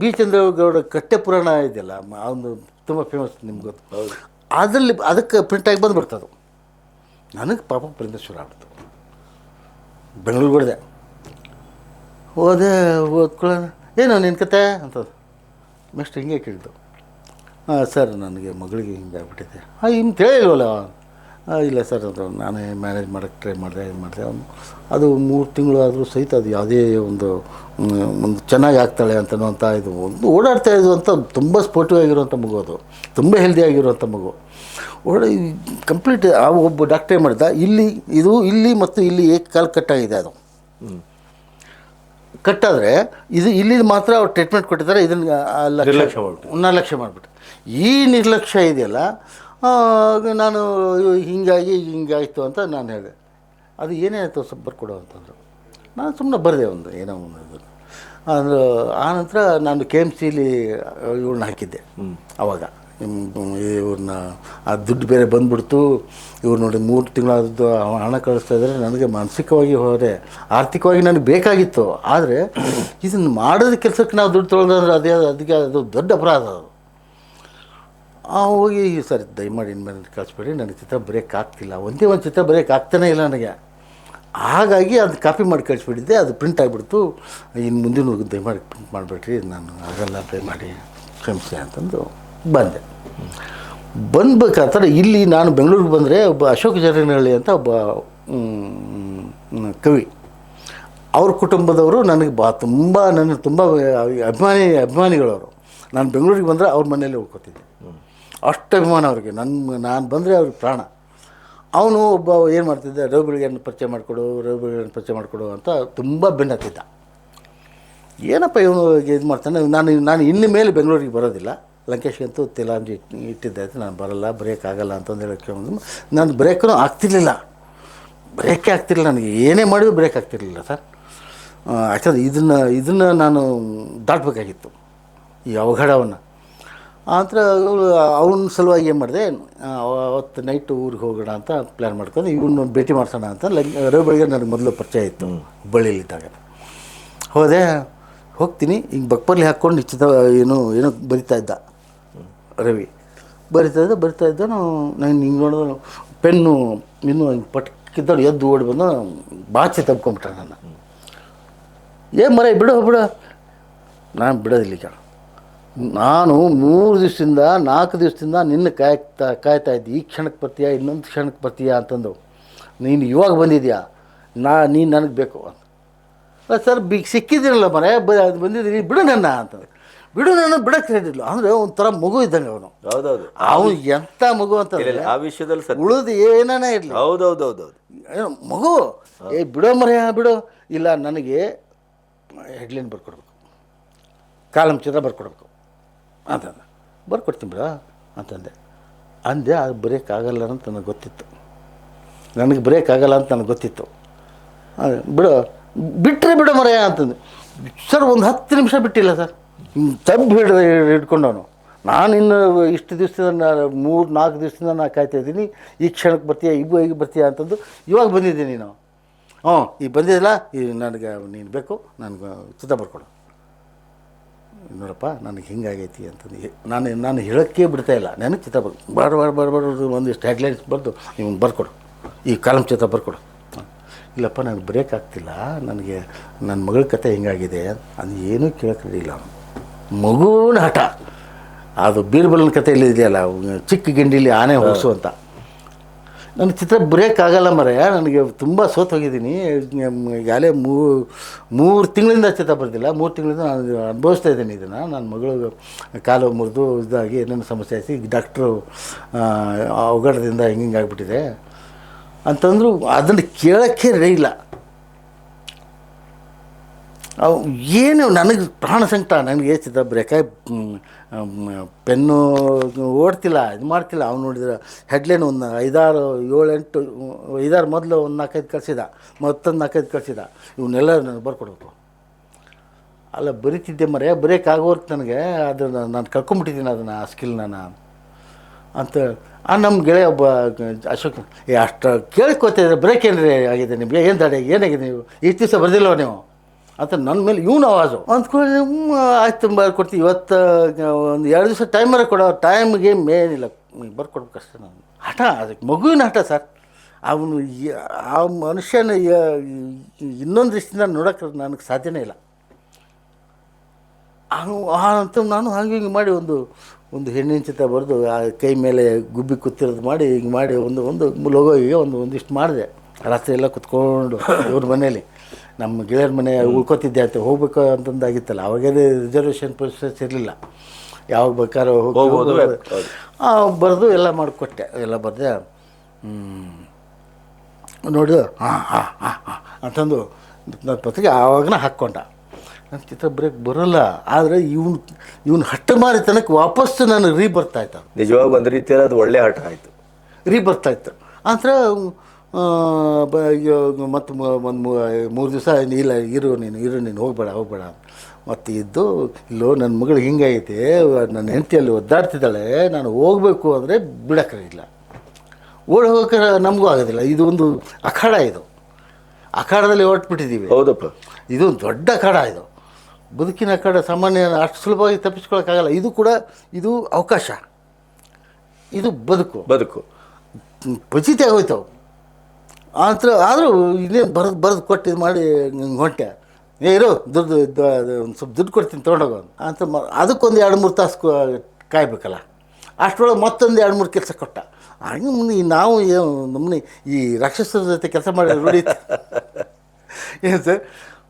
ಬಿ ಚಂದ್ರೇಗೌಡ ಕಟ್ಟೆ ಪುರಾಣ ಇದೆಯಲ್ಲ ಅವನು ತುಂಬ ಫೇಮಸ್ ನಿಮ್ಗೆ ಗೊತ್ತು. ಅದರಲ್ಲಿ ಅದಕ್ಕೆ ಪ್ರಿಂಟಾಗಿ ಬಂದುಬಿಡ್ತದು. ನನಗೆ ಪಾಪ ಶುರು ಆಗ್ತು ಬೆಂಗಳೂರಿಗೆ ಹೊಡೆದೆ ಹೋದೆ ಓದ್ಕೊಳ್ಳೋಣ. ಏನು ನಿನ್ನ ಕತೆ ಅಂತದ್ದು. ನೆಕ್ಸ್ಟ್ ಹಿಂಗೆ ಕೇಳಿದ್ದು. ಹಾಂ ಸರ್ ನನಗೆ ಮಗಳಿಗೆ ಹಿಂಗೆ ಆಗ್ಬಿಟ್ಟಿದೆ. ಹಾಂ ತಿಳಿಲ್ವಲ್ಲ ಆ, ಇಲ್ಲ ಸರ್ ಅದು ನಾನೇ ಮ್ಯಾನೇಜ್ ಮಾಡೋಕ್ಕೆ ಟ್ರೈ ಮಾಡಿದೆ ಏನು ಮಾಡಿದೆ. ಅವನು ಅದು ಮೂರು ತಿಂಗಳು ಆದರೂ ಸಹಿತ ಅದು ಯಾವುದೇ ಒಂದು ಒಂದು ಚೆನ್ನಾಗಿ ಆಗ್ತಾಳೆ ಅಂತನೋ ಅಂತ ಇದು ಒಂದು ಓಡಾಡ್ತಾ ಇದ್ದು ಅಂತ ತುಂಬ ಸ್ಪೋರ್ಟಿವ್ ಆಗಿರುವಂಥ ಮಗು ಅದು. ತುಂಬ ಹೆಲ್ದಿ ಆಗಿರುವಂಥ ಮಗು. ಓಡ ಕಂಪ್ಲೀಟ್ ಆ ಒಬ್ಬ ಡಾಕ್ಟ್ರೇ ಮಾಡಿದ ಇಲ್ಲಿ ಇದು ಇಲ್ಲಿ ಮತ್ತು ಇಲ್ಲಿ ಏಕಕಾಲ ಕಟ್ಟಾಗಿದೆ ಅದು. ಕಟ್ಟಾದರೆ ಇದು ಇಲ್ಲಿ ಮಾತ್ರ ಅವ್ರು ಟ್ರೀಟ್ಮೆಂಟ್ ಕೊಟ್ಟಿದ್ದಾರೆ ಇದನ್ನು ನಿರ್ಲಕ್ಷ್ಯ ಮಾಡ್ಬಿಟ್ಟು. ನಿರ್ಲಕ್ಷ್ಯ ಮಾಡಿಬಿಟ್ಟು. ಈ ನಿರ್ಲಕ್ಷ್ಯ ಇದೆಯಲ್ಲ ನಾನು ಹಿಂಗಾಗಿ ಹಿಂಗಾಯಿತು ಅಂತ ನಾನು ಹೇಳಿದೆ. ಅದು ಏನೇ ಆಯಿತು ಸ್ವಲ್ಪ ಬರ್ಕೊಡು ಅಂತಂದರು. ನಾನು ಸುಮ್ಮನೆ ಬರೆದೆ ಒಂದು ಏನೋ ಒಂದು ಇದು ಅದು ಆನಂತರ ನಾನು ಕೆ ಎಂ ಸಿಲಿ ಇವ್ರನ್ನ ಹಾಕಿದ್ದೆ. ಅವಾಗ. ಇವ್ರನ್ನ ಆ ದುಡ್ಡು ಬೇರೆ ಬಂದ್ಬಿಡ್ತು. ಇವ್ರು ನೋಡಿ ಮೂರು ತಿಂಗಳಾದದ್ದು ಹಣ ಕಳಿಸ್ತಾ ಇದ್ದಾರೆ. ನನಗೆ ಮಾನಸಿಕವಾಗಿ ಹೋದರೆ ಆರ್ಥಿಕವಾಗಿ ನನಗೆ ಬೇಕಾಗಿತ್ತು. ಆದರೆ ಇದನ್ನು ಮಾಡೋದ ಕೆಲಸಕ್ಕೆ ನಾವು ದುಡ್ಡು ತೊಗೊಳೋದಂದ್ರೆ ಅದೇ ಅದಕ್ಕೆ ಅದು ದೊಡ್ಡ ಅಪರಾಧ ಅದು. ಹೋಗಿ ಸರ್, ದಯಮಾಡಿ ಇನ್ಮೇಲೆ ಕಳಿಸ್ಬೇಡಿ. ನನಗೆ ಚಿತ್ರ ಬರೆಯೋಕ್ಕಾಗ್ತಿಲ್ಲ ಒಂದೇ ಒಂದು ಚಿತ್ರ ಬರೆಯೋಕ್ಕಾಗ್ತಾನೇ ಇಲ್ಲ ನನಗೆ. ಹಾಗಾಗಿ ಅದು ಕಾಪಿ ಮಾಡಿ ಕಳಿಸ್ಬಿಟ್ಟಿದ್ದೆ. ಅದು ಪ್ರಿಂಟ್ ಆಗಿಬಿಡ್ತು. ಇನ್ನು ಮುಂದಿನ ದಯಮಾಡಿ ಪ್ರಿಂಟ್ ಮಾಡಿಬಿಟ್ರಿ. ನಾನು ಆಗಲ್ಲ ಮಾಡಿ ಕ್ಷಮಿಸಿ ಅಂತಂದು ಬಂದೆ. ಬಂದ್ಬೇಕಾದ್ರೆ ಇಲ್ಲಿ ನಾನು ಬೆಂಗಳೂರಿಗೆ ಬಂದರೆ ಒಬ್ಬ ಅಶೋಕ ಜರನಹಳ್ಳಿ ಅಂತ ಒಬ್ಬ ಕವಿ. ಅವ್ರ ಕುಟುಂಬದವರು ನನಗೆ ಬಾ, ತುಂಬ ನನ್ನ ತುಂಬ ಅಭಿಮಾನಿ, ಅಭಿಮಾನಿಗಳವರು. ನಾನು ಬೆಂಗಳೂರಿಗೆ ಬಂದರೆ ಅವ್ರ ಮನೇಲಿ ಉಳ್ಕೊತಿದ್ದೆ. ಅಷ್ಟು ಅಭಿಮಾನ ಅವ್ರಿಗೆ. ನನ್ನ ನಾನು ಬಂದರೆ ಅವ್ರಿಗೆ ಪ್ರಾಣ. ಅವನು ಒಬ್ಬ ಏನು ಮಾಡ್ತಿದ್ದ? ರವಿ ಬೆಳಗ್ಗೆಯನ್ನು ಪರಿಚಯ ಮಾಡಿಕೊಡು ರವಿ ಬೆಳಗ್ಗೆಯನ್ನು ಪರಿಚಯ ಮಾಡಿಕೊಡು ಅಂತ ತುಂಬ ಬೆನ್ನತ್ತಿದ್ದ. ಏನಪ್ಪ ಇವನು ಇದು ಮಾಡ್ತಾನೆ? ನಾನು ನಾನು ಇನ್ನು ಮೇಲೆ ಬೆಂಗಳೂರಿಗೆ ಬರೋದಿಲ್ಲ. ಲಂಕೇಶ್ಗೆ ಅಂತೂ ತಿಲಾಂಜಿ ಇಟ್ಟಿದ್ದಾಯ್ತು ನಾನು ಬರಲ್ಲ ಬರೆಯೋಕ್ಕಾಗಲ್ಲ ಅಂತಂದು ಕೇಳಿದ್ರು ನಾನು ಬ್ರೇಕೂ ಆಗ್ತಿರ್ಲಿಲ್ಲ. ಬ್ರೇಕೇ ಆಗ್ತಿರಲಿಲ್ಲ ನನಗೆ ಏನೇ ಮಾಡಿದ್ರು ಬ್ರೇಕ್ ಆಗ್ತಿರಲಿಲ್ಲ ಸರ್. ಯಾಕಂದ್ರೆ ಇದನ್ನು ಇದನ್ನು ನಾನು ದಾಟಬೇಕಾಗಿತ್ತು ಈ ಅವಘಡವನ್ನು. ಆ ಥರ ಅವನ ಸಲುವಾಗಿ ಏನು ಮಾಡಿದೆ ಅವತ್ತು ನೈಟ್ ಊರಿಗೆ ಹೋಗೋಣ ಅಂತ ಪ್ಲ್ಯಾನ್ ಮಾಡ್ಕೊಂಡು ಇವನು ಭೇಟಿ ಮಾಡ್ಸೋಣ ಅಂತ ರವಿ ಬೆಳಗ್ಗೆ ನನಗೆ ಮೊದಲು ಪರಿಚಯ ಇತ್ತು ಹುಬ್ಬಳ್ಳಿಯಲ್ಲಿದ್ದಾಗ ಹೋದೆ ಹೋಗ್ತೀನಿ ಹಿಂಗೆ ಬಕ್ಪರ್ಲಿ ಹಾಕ್ಕೊಂಡು ಇಚ್ಚಿತ ಏನು ಏನೋ ಬರಿತಾ ಇದ್ದ. ರವಿ. ಬರಿತಾ ಇದ್ದ ಬರಿತಾ ಇದ್ದ, ನಾನು ಹಿಂಗೆ ನೋಡಿದ್ರೆ ಪೆನ್ನು, ಇನ್ನೂ ಹಿಂಗೆ ಪಟ್ಕಿದ್ದಾಳು, ಎದ್ದು ಓಡಿ ಬಂದು, ಬಾಚಿ ತಬ್ಕೊಂಬಿಟ್ಟ ನಾನು ಏ ಮರ, ಬಿಡು ಬಿಡು. ನಾನು ಬಿಡೋದಿಲ್ಲ ಈಗ ನಾನು ಮೂರು ದಿವಸದಿಂದ, ನಾಲ್ಕು ದಿವಸದಿಂದ ನಿನ್ನ ಕಾಯ್ತಾ ಕಾಯ್ತಾ ಇದ್ದೆ. ಈ ಕ್ಷಣಕ್ಕೆ ಬರ್ತೀಯಾ, ಇನ್ನೊಂದು ಕ್ಷಣಕ್ಕೆ ಬರ್ತೀಯಾ ಅಂತಂದು ನೀನು ಇವಾಗ ಬಂದಿದ್ಯಾ? ನಾ, ನೀನು ನನಗೆ ಬೇಕು ಅಂತ. ಸರ್, ಬಿ, ಸಿಕ್ಕಿದ್ದೀರಲ್ಲ ಮರೆ, ಬ ಅದು ಬಂದಿದ್ದೀನಿ, ಬಿಡು ನನ್ನ ಅಂತ. ಬಿಡು ನನ್ನ ಬಿಡಕ್ಕೆ ಹೇಳಿಲ್ಲ ಅಂದರೆ ಒಂಥರ ಮಗು ಇದ್ದಂಗೆ ಅವನು. ಹೌದೌದು. ಅವನು ಎಂಥ ಮಗು ಅಂತ ಆ ವಿಷಯದಲ್ಲಿ ಉಳಿದು ಏನೇ ಇರಲಿ. ಹೌದೌದೌದೌದು. ಏನು ಮಗು? ಏ ಬಿಡೋ ಮರೆಯ ಬಿಡು. ಇಲ್ಲ ನನಗೆ ಹೆಡ್ಲೈನ್ ಬರ್ಕೊಡ್ಬೇಕು. ಕಾಲಂ ಚಿತ್ರ ಬರ್ಕೊಡ್ಬೇಕು. ಅಂತಂದ. ಬರ್ಕೊಡ್ತೀನಿ ಬಿಡ ಅಂತಂದೆ. ಅಂದೆ ಅದು ಬರೆಯೋಕ್ಕಾಗಲ್ಲ ಅಂತ ನನಗೆ ಗೊತ್ತಿತ್ತು. ನನಗೆ ಬರೆಯೋಕ್ಕಾಗಲ್ಲ ಅಂತ ನನಗೆ ಗೊತ್ತಿತ್ತು. ಬಿಡು ಬಿಟ್ಟರೆ ಬಿಡು ಮರೆಯ ಅಂತಂದು. ಸರ್ ಒಂದು ಹತ್ತು ನಿಮಿಷ ಬಿಟ್ಟಿಲ್ಲ ಸರ್. ತಬ್ಬು ಹಿಡಿದು ಹಿಡ್ಕೊಂಡವನು. ನಾನು ಇನ್ನು ಇಷ್ಟು ದಿವಸದಿಂದ ಮೂರು ನಾಲ್ಕು ದಿವಸದಿಂದ ನಾನು ಕಾಯ್ತಾ ಇದ್ದೀನಿ. ಈ ಕ್ಷಣಕ್ಕೆ ಬರ್ತೀಯಾ ಇಬ್ಬ ಈಗ ಬರ್ತೀಯಾ ಅಂತಂದು ಇವಾಗ ಬಂದಿದ್ದೀನಿ ನೀನು. ಹ್ಞೂ, ಈಗ ಬಂದಿದ್ದಿಲ್ಲ ಈ ನನಗೆ ನೀನು ಬೇಕು, ನನಗೆ ಚಿತ್ರ ಬರ್ಕೊಡು. ನೋಡಪ್ಪ, ನನಗೆ ಹಿಂಗಾಗೈತಿ ಅಂತಂದು ನಾನು ನಾನು ಹೇಳೋಕ್ಕೆ ಬಿಡ್ತಾ ಇಲ್ಲ. ನನಗೆ ಚಿತ್ರ ಬರ್, ಬಾರ ಬಾರ ಬಾರ ಬಾರ ಒಂದಿಷ್ಟು ಹೆಡ್ಲೈನ್ಸ್ ಬರೆದು ನಿಮ್ಗೆ ಬರ್ಕೊಡು. ಈ ಕಾಲಮ್ ಚಿತ್ರ ಬರ್ಕೊಡು. ಇಲ್ಲಪ್ಪ, ನನಗೆ ಬ್ರೇಕ್ ಆಗ್ತಿಲ್ಲ. ನನಗೆ, ನನ್ನ ಮಗಳ ಕತೆ ಹಿಂಗಾಗಿದೆ. ಅದು ಏನೂ ಕೇಳೋಕ್ಕಿಲ್ಲ ಅವನು. ಮಗುವಿನ ಹಠ. ಅದು ಬೀರ್ಬಲನ ಕಥೆಯಲ್ಲಿ ಇದೆಯಲ್ಲ ಚಿಕ್ಕ ಗಿಂಡಿಲಿ ಆನೆ ಅಂತ. ನನ್ನ ಚಿತ್ರ ಬ್ರೇಕ್ ಆಗಲ್ಲ ಮರೆ, ನನಗೆ ತುಂಬ ಸೋತು ಹೋಗಿದ್ದೀನಿ. ಈಗಾಗಲೇ ಮೂ, ಮೂರು ತಿಂಗಳಿಂದ ಚಿತ್ರ ಬರ್ದಿಲ್ಲ, ಮೂರು ತಿಂಗಳಿಂದ ನಾನು ಅನುಭವಿಸ್ತಾ ಇದ್ದೀನಿ ಇದನ್ನು. ನನ್ನ ಮಗಳು ಕಾಲು ಮುರಿದು ಇದಾಗಿ ಏನೇನು ಸಮಸ್ಯೆ ಆಯ್ತು, ಈಗ ಡಾಕ್ಟ್ರು ಅವಘಡದಿಂದ ಹಿಂಗೆ ಆಗ್ಬಿಟ್ಟಿದೆ. ಅಂತಂದ್ರು ಅದನ್ನು ಕೇಳೋಕ್ಕೆ ರೇ ಇಲ್ಲ. ಅವು ಏನು ನನಗೆ ಪ್ರಾಣ ಸಂಕಟ, ನನಗೆ ಚಿತ್ರ ಬರೆಯೋಕೆ ಪೆನ್ನು ಓಡ್ತಿಲ್ಲ, ಇದು ಮಾಡ್ತಿಲ್ಲ. ಅವ್ನು ನೋಡಿದ್ರೆ ಹೆಡ್ಲೈನ್ ಒಂದು ಐದಾರು, ಏಳೆಂಟು, ಐದಾರು ಮೊದಲು ಒಂದು ನಾಲ್ಕೈದು ಕಳಿಸಿದ, ಮತ್ತೊಂದು ನಾಲ್ಕೈದು ಕಳಿಸಿದ. ಇವನ್ನೆಲ್ಲ ನನಗೆ ಬರ್ಕೊಡ್ಬೇಕು. ಅಲ್ಲ, ಬರಿತಿದ್ದೆ ಮರೆ ಬರೆಯೋಕ್ಕಾಗೋರ್ತು ನನಗೆ ಅದು ನಾನು ಕಳ್ಕೊಂಬಿಟ್ಟಿದ್ದೀನಿ ಅದನ್ನು, ಆ ಸ್ಕಿಲ್ ನಾನು. ಅಂತ ಆ ನಮ್ಮ ಗೆಳೆಯ ಒಬ್ಬ, ಅಶೋಕ್, ಏ, ಅಷ್ಟು ಕೇಳ್ಕೊತಿದ್ರೆ ಬ್ರೇಕ್ ಏನ್ರಿ ಆಗಿದೆ ನಿಮಗೆ? ಏನು ದಾಡಿ ಏನಾಗಿದೆ ನೀವು? ಇಷ್ಟು ದಿವಸ ಬರೆದಿಲ್ಲವ ನೀವು? ಅಂತ ನನ್ನ ಮೇಲೆ ಇವನು ಆವಾಜು. ಅಂದ್ಕೊಂಡು ಆಯ್ತು ಬರ್ಕೊಡ್ತೀವಿ ಇವತ್ತು ಒಂದು ಎರಡು ದಿವಸ ಟೈಮರ ಕೊಡೋ ಟೈಮ್ಗೆ ಮೇನಿಲ್ಲ ಬರ್ಕೊಡ್ಬೇಕು ಅಷ್ಟೇ ನಾನು. ಹಠ, ಅದಕ್ಕೆ ಮಗುವಿನ ಹಠ ಸರ್. ಅವನು ಆ ಮನುಷ್ಯನ ಇನ್ನೊಂದು ದೃಷ್ಟಿಯಿಂದ ನೋಡೋಕ್ಕೆ ನನಗೆ ಸಾಧ್ಯನೇ ಇಲ್ಲ. ಅವನು ಅಂತ ನಾನು ಹಾಗೆ ಹಿಂಗೆ ಮಾಡಿ ಒಂದು ಒಂದು ಹೆಣ್ಣಿನ ಚಿತ್ರ ಬರೆದು, ಆ ಕೈ ಮೇಲೆ ಗುಬ್ಬಿ ಕೂತಿರೋದು ಮಾಡಿ, ಹಿಂಗೆ ಮಾಡಿ ಒಂದು ಒಂದು ಲೋಗೋಗೆ ಒಂದು ಒಂದಿಷ್ಟು ಮಾಡಿದೆ. ರಾತ್ರಿ ಎಲ್ಲ ಕುತ್ಕೊಂಡು, ಇವ್ರ ಮನೇಲಿ. ನಮ್ಮ ಗೆಳೆಯರ ಮನೆ ಉಳ್ಕೊತಿದ್ದೆ ಅಂತ ಹೋಗ್ಬೇಕು ಅಂತಂದಾಗಿತ್ತಲ್ಲ. ಅವಾಗೇನೆ ರಿಸರ್ವೇಷನ್ ಪ್ರೊಸೆಸ್ ಇರಲಿಲ್ಲ. ಯಾವಾಗ ಬೇಕಾದ್ರೂ ಹೋಗಿ ಹೋಗ್ಬೋದು, ಬರೆದು ಎಲ್ಲ ಮಾಡಿಕೊಟ್ಟೆ. ಎಲ್ಲ ಬರೆದೆ ನೋಡಿ ಹಾಂ ಹಾಂ ಹಾಂ ಹಾಂ ಅಂತಂದು ನನ್ನ ಪತ್ರಿಕೆ ಆವಾಗನ ಹಾಕ್ಕೊಂಡ. ನನ್ನ ಚಿತ್ರ ಬ್ರೇಕ್ ಬರೋಲ್ಲ ಆದರೆ ಇವನು ಇವನು ಹಟ್ಟ ತನಕ ವಾಪಸ್ಸು ನನಗೆ ರೀ ಬರ್ತಾಯಿತ್ತು ನಿಜವಾಗ್ ಒಂದು ರೀತಿಯಲ್ಲಿ ಅದು ಒಳ್ಳೆ ಆಟ ಆಯಿತು. ರೀ ಬರ್ತಾ ಇತ್ತು ಆದ್ರೆ ಮತ್ತು ಒಂದು ಮೂರು ದಿವಸ ಇಲ್ಲ ಇರು ನೀನು ಇರು ನೀನು ಹೋಗ್ಬೇಡ ಹೋಗ್ಬೇಡ. ಮತ್ತು ಇದ್ದು ಇಲ್ಲೋ ನನ್ನ ಮಗಳು ಹಿಂಗೈತೆ ನನ್ನ ಹೆಂಡತಿಯಲ್ಲಿ ಒದ್ದಾಡ್ತಿದ್ದಾಳೆ ನಾನು ಹೋಗಬೇಕು ಅಂದರೆ ಬಿಡೋಕ್ಕಾಗಿಲ್ಲ ಓಡಿ ಹೋಗೋಕೆ ನಮಗೂ ಆಗೋದಿಲ್ಲ. ಇದು ಒಂದು ಅಖಾಡ ಇದು. ಅಖಾಡದಲ್ಲಿ ಹೊರಟ್ಬಿಟ್ಟಿದ್ದೀವಿ ಹೌದಪ್ಪ. ಇದು ಒಂದು ದೊಡ್ಡ ಅಖಾಡ ಇದು. ಬದುಕಿನ ಅಖಾಡ ಸಾಮಾನ್ಯ ಅಷ್ಟು ಸುಲಭವಾಗಿ ತಪ್ಪಿಸ್ಕೊಳಕ್ಕಾಗಲ್ಲ. ಇದು ಕೂಡ ಇದು ಅವಕಾಶ. ಇದು ಬದುಕು. ಬದುಕು. ಪಚಿತಿ ಆಗೋಯ್ತು. ಆತರ ಆದರೂ ಇನ್ನೇನು ಬರೆದು ಬರೆದು ಕೊಟ್ಟು ಇದು ಮಾಡಿ ಹಿಂಗೆ ಹೊಂಟೆ ಏ ಇರು ದುಡ್ಡು ಒಂದು ಸ್ವಲ್ಪ ದುಡ್ಡು ಕೊಡ್ತೀನಿ ತೊಗೊಂಡೋಗು ಅಂತ. ಮ ಅದಕ್ಕೊಂದು ಎರಡು ಮೂರು ತಾಸು ಕಾಯಬೇಕಲ್ಲ? ಅಷ್ಟರೊಳಗೆ ಮತ್ತೊಂದು ಎರಡು ಮೂರು ಕೆಲಸ ಕೊಟ್ಟ. ಹಂಗೆ ಮುಂದೆ ನಾವು ಏನು ನಮ್ಮನೆ ಈ ರಾಕ್ಷಸರ ಜೊತೆ ಕೆಲಸ ಮಾಡಿ ರೂಢಿ ಏನು ಸರ್?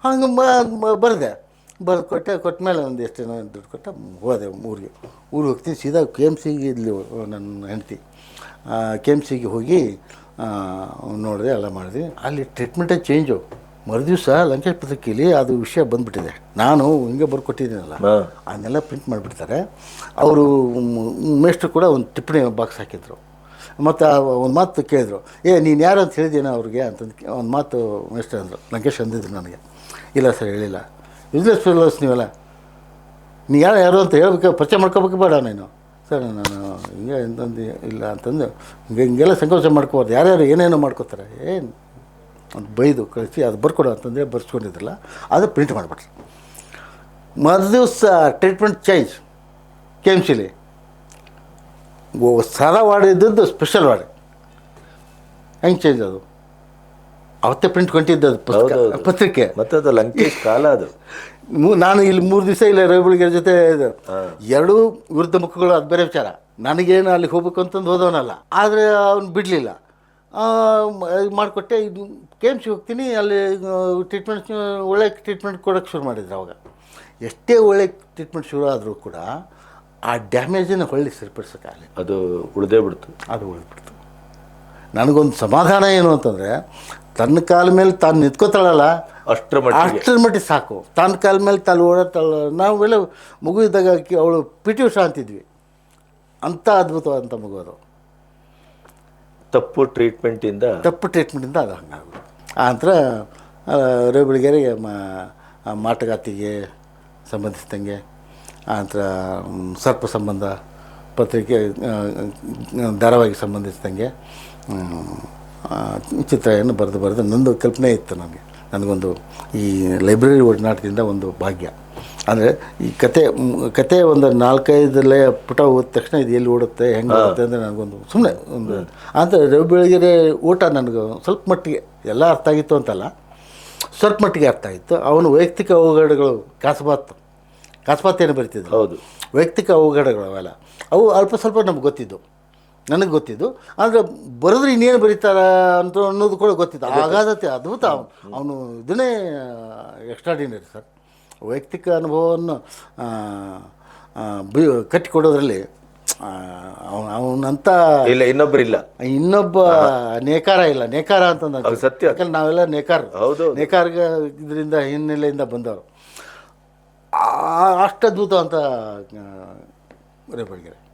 ಹಂಗೆ ಮ ಬರೆದೆ. ಬರೆದು ಕೊಟ್ಟೆ ಕೊಟ್ಟ ಮೇಲೆ ಒಂದು ಎಷ್ಟು ದುಡ್ಡು ಕೊಟ್ಟ ಹೋದೆ ಊರಿಗೆ. ಊರಿಗೆ ಹೋಗ್ತೀನಿ ಸೀದಾ ಕೆ ಎಂ ಸಿಗೆ ಇಲ್ಲಿ ನನ್ನ ಹೆಂಡ್ತಿ. ಕೆ ಎಂ ಸಿಗೆ ಹೋಗಿ ನೋಡಿದೆ ಎಲ್ಲ ಮಾಡಿದೆ. ಅಲ್ಲಿ ಟ್ರೀಟ್ಮೆಂಟೇ ಚೇಂಜು ಮರುದಿವಸ ಲಂಕೇಶ್ ಪತ್ರಿಕೆಯಲ್ಲಿ ಅದು ವಿಷಯ ಬಂದುಬಿಟ್ಟಿದೆ. ನಾನು ಹಿಂಗೆ ಬರ್ಕೊಟ್ಟಿದ್ದೀನಲ್ಲ. ಅದನ್ನೆಲ್ಲ ಪ್ರಿಂಟ್ ಮಾಡಿಬಿಡ್ತಾರೆ. ಅವರು ಮೇಷ್ಟ್ರು ಕೂಡ ಒಂದು ಟಿಪ್ಪಣಿ ಬಾಕ್ಸ್ ಹಾಕಿದ್ರು. ಮತ್ತು ಒಂದು ಮಾತು ಕೇಳಿದ್ರು ಏ ನೀನು ಯಾರು ಅಂತ ಹೇಳಿದ್ದೀನ ಅವ್ರಿಗೆ? ಅಂತಂದು ಒಂದು ಮಾತು ಮೇಷ್ಟ್ರು ಅಂದರು. ಲಂಕೇಶ್ ಅಂದಿದ್ರು ನನಗೆ ಇಲ್ಲ ಸರ್ ಹೇಳಿಲ್ಲ. ಬಿಸ್ನೆಸ್ ಫೆಲೋಸ್ ನೀವೆಲ್ಲ. ನೀ ಯಾರು ಯಾರು ಅಂತ ಹೇಳ್ಬೇಕು ಪರಿಚಯ ಮಾಡ್ಕೋಬೇಕು ಬೇಡ ನೀನು. ಸರ್, ನಾನು ಹಿಂಗೆ ಅಂತಂದು ಇಲ್ಲ ಅಂತಂದು ಹಿಂಗೆ ಹಿಂಗೆಲ್ಲ ಸಂಕೋಚ ಮಾಡ್ಕೋಬಾರ್ದು. ಯಾರ್ಯಾರು ಏನೇನೋ ಮಾಡ್ಕೋತಾರೆ, ಏನು? ಅಂತ ಬೈದು ಕಳಿಸಿ, ಅದು ಬರ್ಕೊಡು ಅಂತಂದರೆ ಬರ್ಸ್ಕೊಂಡಿದ್ರಲ್ಲ, ಅದು ಪ್ರಿಂಟ್ ಮಾಡಿಬಿಟ್ರಿ. ಮರುದಿವಸ ಟ್ರೀಟ್ಮೆಂಟ್ ಚೇಂಜ್ ಕೆ ಎಂ ಸಿಲಿ ಸರ ವಾರ್ಡ್ ಇದ್ದದ್ದು ಸ್ಪೆಷಲ್ ವಾಡಿ ಹೆಂಗೆ ಚೇಂಜ್ ಅದು? ಅವತ್ತೇ ಪ್ರಿಂಟ್ ಕೊಂಡಿದ್ದದು ಪುಸ್ತಕ ಹೌದೌದು. ಪತ್ರಿಕೆ. ಮತ್ತೆ ಅದು ಲಂಕೇಶ್ ಕಾಲ ಅದು. ನಾನು ಇಲ್ಲಿ ಮೂರು ದಿವಸ ಇಲ್ಲ ರವಿಗಳಿಗೆ ಜೊತೆ ಇದು. ಎರಡೂ ವಿರುದ್ಧ ಮುಖಗಳು ಅದು ಬೇರೆ ವಿಚಾರ. ನನಗೇನು ಅಲ್ಲಿಗೆ ಹೋಗ್ಬೇಕು ಅಂತಂದು ಹೋದವನಲ್ಲ. ಆದರೆ ಅವ್ನು ಬಿಡಲಿಲ್ಲ. ಮಾಡಿಕೊಟ್ಟೆ ಇದು ಕೆ ಎಂ ಸಿ ಹೋಗ್ತೀನಿ ಅಲ್ಲಿ ಟ್ರೀಟ್ಮೆಂಟ್ ಒಳ್ಳೆ ಟ್ರೀಟ್ಮೆಂಟ್ ಕೊಡೋಕೆ ಶುರು ಮಾಡಿದ್ರು ಅವಾಗ. ಎಷ್ಟೇ ಒಳ್ಳೆ ಟ್ರೀಟ್ಮೆಂಟ್ ಶುರು ಆದರೂ ಕೂಡ ಆ ಡ್ಯಾಮೇಜನ್ನು ಹೊಳ್ಳಿ ಸರಿಪಡಿಸೋಕ್ಕಾಗಲಿ ಅದು ಉಳಿದೇ ಬಿಡ್ತು. ಅದು ಉಳಿದ್ಬಿಡ್ತು. ನನಗೊಂದು ಸಮಾಧಾನ ಏನು ಅಂತಂದರೆ ತನ್ನ ಕಾಲ ಮೇಲೆ ತಾನು ನಿಂತ್ಕೋತಾಳಲ್ಲ ಅಷ್ಟರ ಮಟ್ಟಿಗೆ. ಅಷ್ಟರ ಮಟ್ಟಿಗೆ ಸಾಕು. ತನ್ನ ಕಾಲ ಮೇಲೆ ತಾನು ಓಡಾಡ್ತಾಳ ನಾವೆಲ್ಲ ಮಗು ಇದ್ದಾಗ ಆಕಿ ಅವಳು ಪಿ ಟಿ ಉಷಾ ಅಂತಿದ್ವಿ. ಅಂಥ ಅದ್ಭುತವಾದಂಥ ಮಗು ಅದು. ತಪ್ಪು ಟ್ರೀಟ್ಮೆಂಟಿಂದ ತಪ್ಪು ಟ್ರೀಟ್ಮೆಂಟಿಂದ ಅದು ಹಂಗಾಗೋದು ಆ ನಂತರ ಮಾ ಮಾಟಗಾತಿಗೆ ಸಂಬಂಧಿಸಿದಂಗೆ ಆ ನಂತರ ಸರ್ಪ ಸಂಬಂಧ ಪತ್ರಿಕೆ ಧಾರಾವಾಹಿಗೆ ಸಂಬಂಧಿಸಿದಂಗೆ ಚಿತ್ರವನ್ನು ಬರೆದು ಬರೆದು ನಂದು ಕಲ್ಪನೆ ಇತ್ತು ನನಗೆ. ನನಗೊಂದು ಈ ಲೈಬ್ರರಿ ಒಡನಾಟದಿಂದ ಒಂದು ಭಾಗ್ಯ. ಅಂದರೆ ಈ ಕತೆ ಕತೆ ಒಂದು ನಾಲ್ಕೈದಲ್ಲೇ ಪುಟ ಓದಿದ ತಕ್ಷಣ ಇದು ಎಲ್ಲಿ ಓಡುತ್ತೆ ಹೆಂಗೆ ಓಡುತ್ತೆ ಅಂದರೆ ನನಗೊಂದು ಸುಮ್ಮನೆ ಒಂದು ಆದರೆ ರವಿ ಬೆಳಗೆರೆ ಊಟ ನನಗೆ ಸ್ವಲ್ಪ ಮಟ್ಟಿಗೆ ಎಲ್ಲ ಅರ್ಥ ಆಗಿತ್ತು ಅಂತಲ್ಲ. ಸ್ವಲ್ಪ ಮಟ್ಟಿಗೆ ಅರ್ಥ ಆಯಿತು ಅವನು ವೈಯಕ್ತಿಕ ಅವಘಡಗಳು ಕಾಸಬಾತ್ ಕಾಸಬಾತ್ ಏನು ಬರೀತಿದ್ರು? ಹೌದು. ವೈಯಕ್ತಿಕ ಅವಘಡಗಳು ಅವೆಲ್ಲ. ಅವು ಅಲ್ಪ ಸ್ವಲ್ಪ ನಮ್ಗೆ ಗೊತ್ತಿದ್ದು. ನನಗೆ ಗೊತ್ತಿದ್ದು. ಆದರೆ ಬರೆದ್ರೆ ಇನ್ನೇನು ಬರೀತಾರ ಅಂತ ಅನ್ನೋದು ಕೂಡ ಗೊತ್ತಿತ್ತು. ಆಗಾದತೆ ಅದ್ಭುತ ಅವನು. ಇದನ್ನೇ ಎಕ್ಸ್ಟ್ರಾಡಿನರಿ ಸರ್ ವೈಯಕ್ತಿಕ ಅನುಭವವನ್ನು ಬಿ ಕಟ್ಟಿಕೊಡೋದ್ರಲ್ಲಿ ಅವನು ಅವನಂತ ಇಲ್ಲ ಇನ್ನೊಬ್ಬರಿಲ್ಲ ಇನ್ನೊಬ್ಬ ನೇಕಾರ ಇಲ್ಲ. ನೇಕಾರ ಅಂತ ಅದು ಸತ್ಯ. ಯಾಕಂದ್ರೆ ನಾವೆಲ್ಲ ನೇಕಾರ. ಹೌದು. ನೇಕಾರ್ಗ ಇದರಿಂದ ಹಿನ್ನೆಲೆಯಿಂದ ಬಂದವರು. ಅಷ್ಟದ್ಭುತ ಅಷ್ಟು ಅದ್ಭುತ ಅಂತ ರೇಪಡಿಗೆರೆ